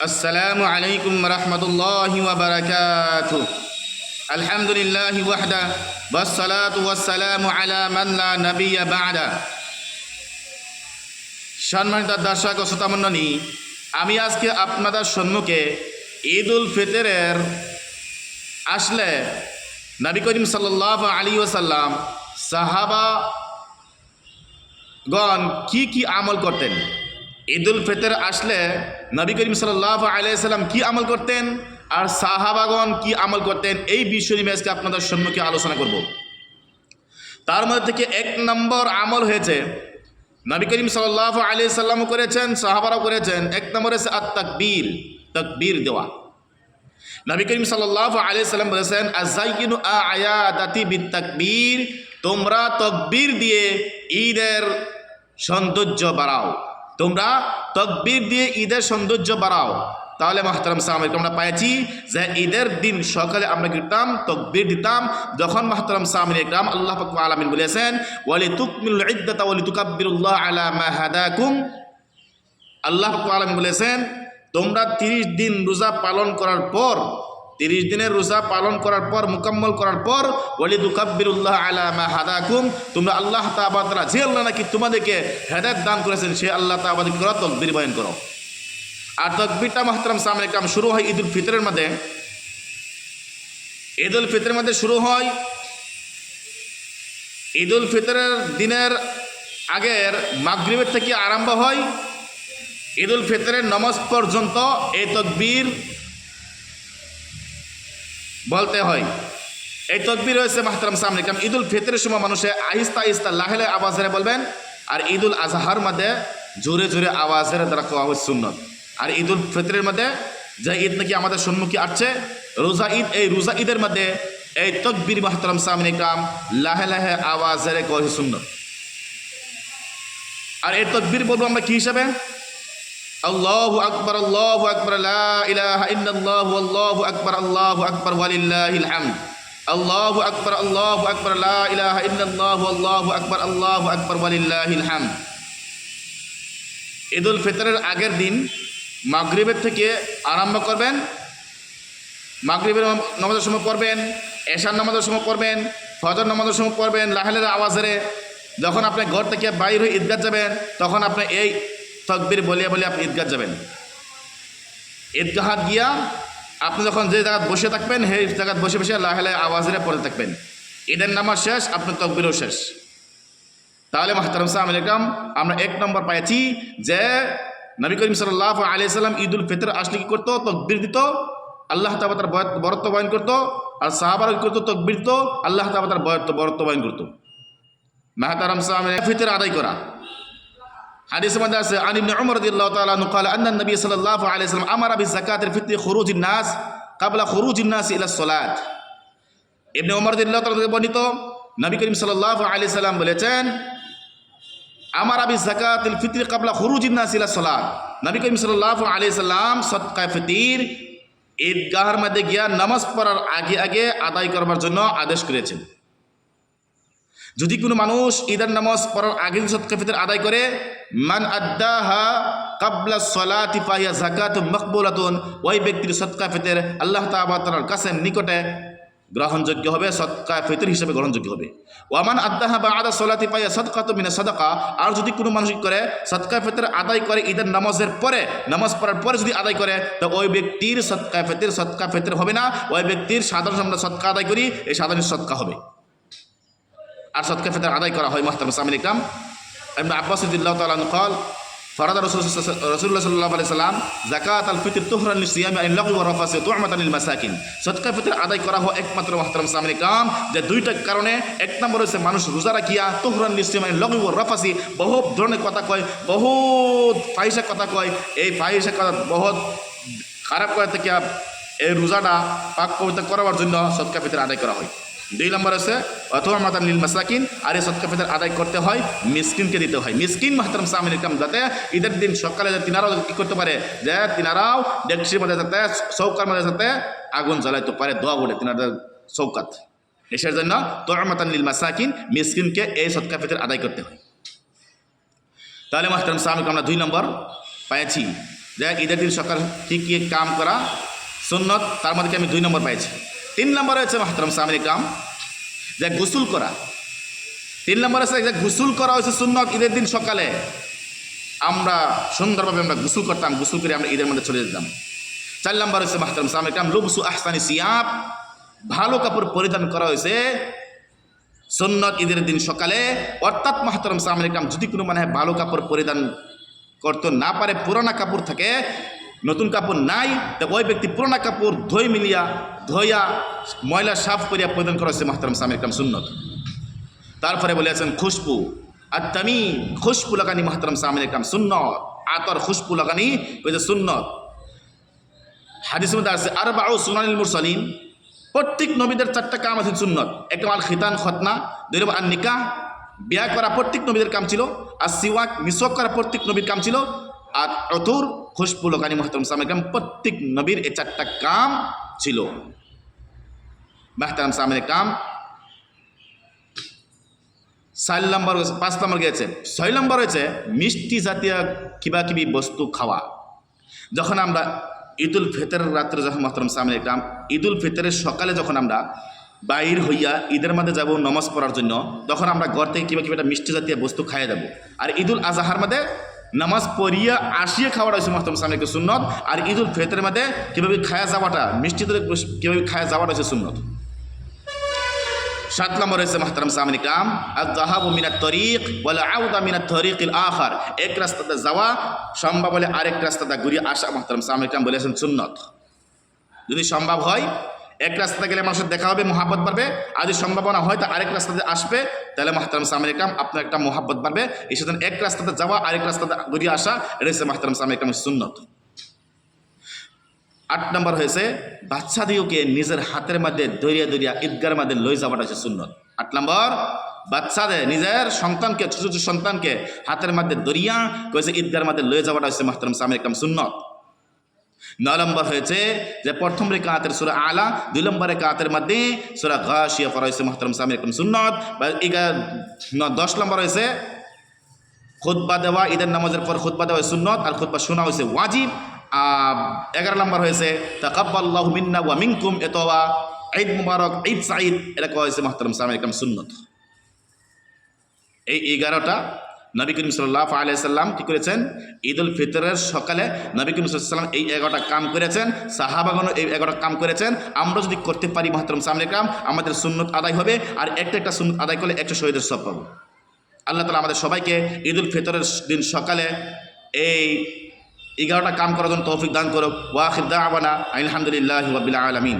السلام عليكم ورحمة الله وبركاته الحمد لله وحده والصلاة والسلام على من لا نبي بعده সম্মানিত দর্শক ও শ্রোতামণ্ডলী আমি আজকে আপনাদের সম্মুখে ঈদ উল ফিতরের আসলে নবী করিম সাল্লাহ আলী ওসাল্লাম সাহাবা গণ কি কি আমল করতেন ঈদ উল ফিতর আসলে নবী করিম সাল্লাহ আলাইসাল্লাম কি আমল করতেন আর সাহাবাগণ কি আমল করতেন, এই বিষয় নিয়ে আজকে আপনাদের সম্মুখে আলোচনা করব। তার মধ্যে থেকে এক নম্বর আমল হয়েছে, নবী করিম সাল্লাহ আলি সাল্লামও করেছেন, সাহাবারাও করেছেন। এক নম্বর হচ্ছে আর তকবীর তকবীর দেওয়া। নবী করিম সাল্লাহ আলি সাল্লাম বলেছেন আজাইকিনু আয়াদাতি বিত তকবীর তোমরা তকবীর দিয়ে ঈদের সৌন্দর্য বাড়াও। তোমরা তকবির দিয়ে ঈদের সৌন্দর্য বাড়াও। তাহলে মাহতারাম সাহামিক আমরা পাইছি যে ঈদের দিন সকালে আমরা কি করতাম? তকবীর দিতাম। যখন মাহতারাম সাহামিন ইকরাম আল্লাহ পাক আলামিন বলেছেন ওয়ালি তুকমিল ইদ্দাতা ওয়ালি তুকাব্বিরুল্লাহ আলা মা হাদাকুম। আল্লাহ পাক আলামিন বলেছেন, তোমরা তিরিশ দিন রোজা পালন করার পর তিরিশ দিনের রোজা পালন করার পর, মুকাম্মল করার পর ওয়ালি তুকাব্বিরুল্লাহ আলা মা হাদাকুম, তোমরা আল্লাহ তাআলা যে আল্লাহ নাকি তোমাদেরকে হেদায়েত দান করেছেন, সে আল্লাহ তাআলা করো তকবীর বয়ান করো। আর তকবিরটা মাহতারাম সামনে কাম শুরু হয় ঈদুল ফিতরের মধ্যে। ঈদুল ফিতরের মধ্যে শুরু হয় ঈদুল ফিতরের দিনের আগের মাগরিবের থেকে আরম্ভ হয়। ঈদুল ফিতরের নমাজ পর্যন্ত এই তকবীর বলতে হয়। এই তকবির রয়েছে মাহতারাম সামনে। কারণ ঈদুল ফিতরের সময় মানুষে আহিস্তা আহিস্তা লাহেলে আওয়াজের বলবেন, আর ঈদুল আজহার মধ্যে জোরে জোরে আওয়াজের দ্বারা কোয়া হয় সুন্নত। আর ঈদুল ফিতরের মধ্যে যে ঈদ নাকি আমাদের সম্মুখী আসছে, রোজা ঈদ, এই রোজা ঈদের মধ্যে এই তকবির মাহতারাম সামনে কাম লাহে লাহে আওয়াজের কহে সুন্নত। আর এই তকবির বলব আমরা কি হিসাবে? আল্লাহ আকবর আল্লাহ আকবর ইলাহা ইল্লাল্লাহু আল্লাহু আকবর আল্লাহু আকবর, ওয়ালিল্লাহিল হামদ। আল্লাহু আকবর আল্লাহু আকবর, লা ইলাহা ইল্লাল্লাহু আল্লাহু আকবর আল্লাহু আকবর, ওয়ালিল্লাহিল হামদ। ঈদুল ফিতরের আগের দিন মাগরিবের থেকে আরম্ভ করবেন। মাগরিবের নামাজের সময় পড়বেন, এশার নামাজের সময় পড়বেন, ফজর নামাজের সময় পড়বেন, লাহেলের আওয়াজেরে যখন আপনি ঘর থেকে বাইর ঈদগাহ যাবেন, তখন আপনি এই তকবির বলিয়া বলে আপনি ঈদগাহ যাবেন। ঈদগাহ গিয়া আপনি যখন যে জায়গায় বসে থাকবেন, সেই জায়গায় বসে বসে লাহে আওয়াজেরে পড়ে থাকবেন। ঈদের নামাজ শেষ, আপনার তকবিরও শেষ। তাহলে মাহতারম সালাম আলাইকাম, আমরা এক নম্বর পাইছি যে নবী করিম সাল্লাহ আলি সাল্লাম ঈদ উল ফিতর আসলে কি করতো? তকবির দিত, আল্লাহ তাবা তার বরত্ব বয়ন করতো, আর সাহাবার কি করতো? তকবির দিত, আল্লাহ তাবা তার বরত্ব বয়ন করতো। মাহতারাম সালাম ফিতর আদায় করা। حديث من درس عن ابن عمر رضي الله تعالى عنه قال أن النبي صلى الله عليه وسلم أمر بالزكاة الفطر خروج الناس قبل خروج الناس إلى الصلاة ইবনে ওমর দিল্লাহ তাআলা বর্ণিত নবী করিম সাল্লাল্লাহু আলাইহি সাল্লাম বলেছেন আমার আবি জাকাতুল ফিতর কাবলা খুরুজিন নাস ইলা সালাত নবী করিম সাল্লাল্লাহু আলাইহি সাল্লাম সদকা ফিতর ঈদগাহের মধ্যে গিয়া নামাজ পড়ার আগে আগে আদায় করবার জন্য আদেশ করেছেন যদি কোনো মানুষ ঈদের নামাজ পড়ার আগে সদকা ফিতর আদায় করে, মান আদ্দাহা কাবলা সলাতি ফাহিয়া জাকাত মকবুলাতুন ওই ব্যক্তির সদকা ফিতর আল্লাহ তাআলার কাছে নিকটে গ্রহণযোগ্য হবে সদকা ফিতর হিসেবে গ্রহণযোগ্য হবে। ওয়ামান আদাহা বা আদা সলাতি পাইয়া সদকাত মিনা সদকা আর যদি কোনো মানুষ করে সদকা ফিতর আদায় করে ঈদের নামাজের পরে, নামাজ পড়ার পরে যদি আদায় করে, তো ওই ব্যক্তির সদকা ফিতর সদকা ফিতর হবে না। ওই ব্যক্তির সাধারণ আমরা সদকা আদায় করি, এই সাধারণ সদকা হবে। আর সৎকা ফেতার আদায় করা হয় মহতাম সামিন ইকরাম। এমন আব্বাস উদ্দিল্লাহ তালান কল ফরাদা রসুল রসুল্লাহ সাল্লাহ আলি সাল্লাম জাকাত আল ফিতির তুহরান সিয়ামি আইন লকু রফাসে তুহমাত আনিল মাসাকিন। সৎকা ফিতির আদায় করা হয় একমাত্র মাহতারাম সামনে কাম যে দুইটা কারণে, এক নম্বর হচ্ছে মানুষ রোজা রাখিয়া তুহরান সিয়াম আইন লকু রফাসি, বহুত ধরনের কথা কয়, বহুত ফাইসা কথা কয়। এই ফাইসা কথা বহুত খারাপ করা থেকে এই রোজাটা পাক পবিত্র করবার জন্য সৎকা ফিতির আদায় করা হয়। দুই নম্বর আছে অথবা মাতাম নীল মাসাকিন, আর এই সদকা ফিতর আদায় করতে হয়, মিসকিনকে দিতে হয়। মিসকিন মাহতারাম সামিন ইকরাম, যাতে ঈদের দিন সকালে তিনারাও কী করতে পারে, যে তিনারাও ডেকসির মধ্যে যাতে, চৌকার মধ্যে যাতে আগুন জ্বালাইতে পারে, দোয়া বলে তিনাদের চৌকাত। এসের জন্য তোরমাতান নীল মাসাকিন, মিসকিনকে এই সদকা ফিতর আদায় করতে হয়। তাহলে মাহতারাম সামিক আমরা দুই নম্বর পেয়েছি যে ঈদের দিন সকাল কী কী কাম করা সুন্নত, তার মধ্যে আমি দুই নম্বর পাইছি? তিন নম্বর হচ্ছে মাহতরম সামরি কাম যে গোসল করা। তিন নম্বর আছে যে গোসল করা হয়েছে সুন্নত ঈদের দিন সকালে। আমরা সুন্দরভাবে আমরা গোসল করতাম, গোসল করে আমরা ঈদের মধ্যে চলে যেতাম। চার নম্বর হচ্ছে মাহতরম সামরি কাম লুবসু আহসানি সিয়াব ভালো কাপড় পরিধান করা হয়েছে সুন্নত ঈদের দিন সকালে। অর্থাৎ মাহতরম সামনে কাম যদি কোনো মানে ভালো কাপড় পরিধান করতে না পারে, পুরানা কাপড় থাকে নতুন কাপড় নাই, তো ওই ব্যক্তি পুরানা কাপড় ধুই মিলিয়া, ধইয়া ময়লা সাফ করিয়া পরিধান করা হয়েছে মাহতরম সামনে কাম সুন্নত। তারপরে বলেছেন খুশবু আর তামি খুশবু লাগানি মাহতরম সামনে কাম সুন্নত। আতর খুশবু লাগানি হয়েছে সুন্নত। হাদিস মধ্যে আছে আর বাউ সুনানিল মুরসালিন। প্রত্যেক নবীদের চারটা কাম আছে সুন্নত। একটা মাল খিতান খতনা, দুই নম্বর আর নিকাহ বিয়া করা প্রত্যেক নবীদের কাম ছিল। আর সিওয়াক, মিসওয়াক করা প্রত্যেক নবীর কাম ছিল। আর অতুর খুশবু লোকানি মহতরম সামের প্রত্যেক নবীর এই চারটা কাম ছিল। মেহতারাম সামের কাম চার নম্বর, পাঁচ নম্বর গিয়েছে। ছয় নম্বর হয়েছে মিষ্টি জাতীয় কিবা কিবি বস্তু খাওয়া। যখন আমরা ঈদুল ফিতরের রাত্রে যখন মহতরম সামনে কাম, ঈদুল ফিতরের সকালে যখন আমরা বাইর হইয়া ঈদের মধ্যে যাব নমাজ পড়ার জন্য, তখন আমরা ঘর থেকে কিবা কিবা একটা মিষ্টি জাতীয় বস্তু খাইয়ে যাব। আর ঈদুল আজহার মধ্যে নামাজ পড়িয়া আসিয়ে খাওয়াটা হয়েছে মহতরম সামনে সুন্নত। আর ঈদুল ফিতরের মধ্যে কীভাবে খায়া যাওয়াটা মিষ্টি ধরে কীভাবে খায়া যাওয়াটা হচ্ছে সুন্নত। সাত নম্বর হয়েছে মাহতারাম সামনি কাম আর জাহাবু মিনাত তরিক বলে আউদা মিনাত তরিক আখার। এক রাস্তাতে যাওয়া সম্ভব হলে আরেক রাস্তাতে ঘুরিয়ে আসা মাহতারাম সামনি কাম বলেছেন সুন্নত। যদি সম্ভব হয় এক রাস্তাতে গেলে মানুষের দেখা হবে, মোহাব্বত বাড়বে। আর যদি সম্ভাবনা হয়, তা আরেক রাস্তাতে আসবে। তাহলে মাহতারাম সামনে কাম আপনার একটা মোহাব্বত বাড়বে। এই সাথে এক রাস্তাতে যাওয়া, আরেক রাস্তাতে ঘুরিয়ে আসা এটা হচ্ছে মাহতারাম সামনে কাম সুন্নত। আট নম্বর হয়েছে বাচ্চাদিওকে নিজের হাতের মধ্যে দরিয়া দরিয়া ঈদগার মধ্যে লই যাওয়াটা হচ্ছে সুন্নত। আট নম্বর, বাচ্চাদের, নিজের সন্তানকে, ছোট ছোট সন্তানকে হাতের মধ্যে দরিয়া কয়েছে ঈদগার মধ্যে লয়ে যাওয়াটা হচ্ছে মাহতারাম সামের কাম সুন্নত। নয় নম্বর হয়েছে যে প্রথম রেখাতের সুরা আলা, দুই নম্বর রেখাতের মধ্যে সুরা ঘাসিয়া পড়া হয়েছে মাহতারাম সামের কাম সুন্নত, বা ন- দশ নম্বর হয়েছে খুতবা দেওয়া, ঈদের নামাজের পর খুতবা দেওয়া সুন্নত, আর খুতবা শোনা হয়েছে ওয়াজিব। এগারো নম্বর হয়েছে তাকাব্বাল্লাহ মিন্না ওয়া মিনকুম এতওয়া ঈদ মুবারক, ঈদ সাঈদ, এটা কওয়া হয়েছে মাহতারাম সালাম কাম সুন্নত। এই এগারোটা নবী করিম সাল্লাহ আলাইসাল্লাম কী করেছেন? ঈদ উল ফিতরের সকালে নবী করিম সাল্লাম এই এগারোটা কাম করেছেন। সাহাবাগনও এই এগারোটা কাম করেছেন। আমরা যদি করতে পারি মাহতারাম সামনে কাম, আমাদের সুন্নত আদায় হবে। আর একটা একটা সুন্নত আদায় করলে একটা শহীদের সব পাবো। আল্লাহ তালা আমাদের সবাইকে ঈদ উল ফিতরের দিন সকালে এই এগারোটা কাম করার জন্য তৌফিক দান করুক। ওয়াখির দা আবানা আলহামদুলিল্লাহ আলমিন।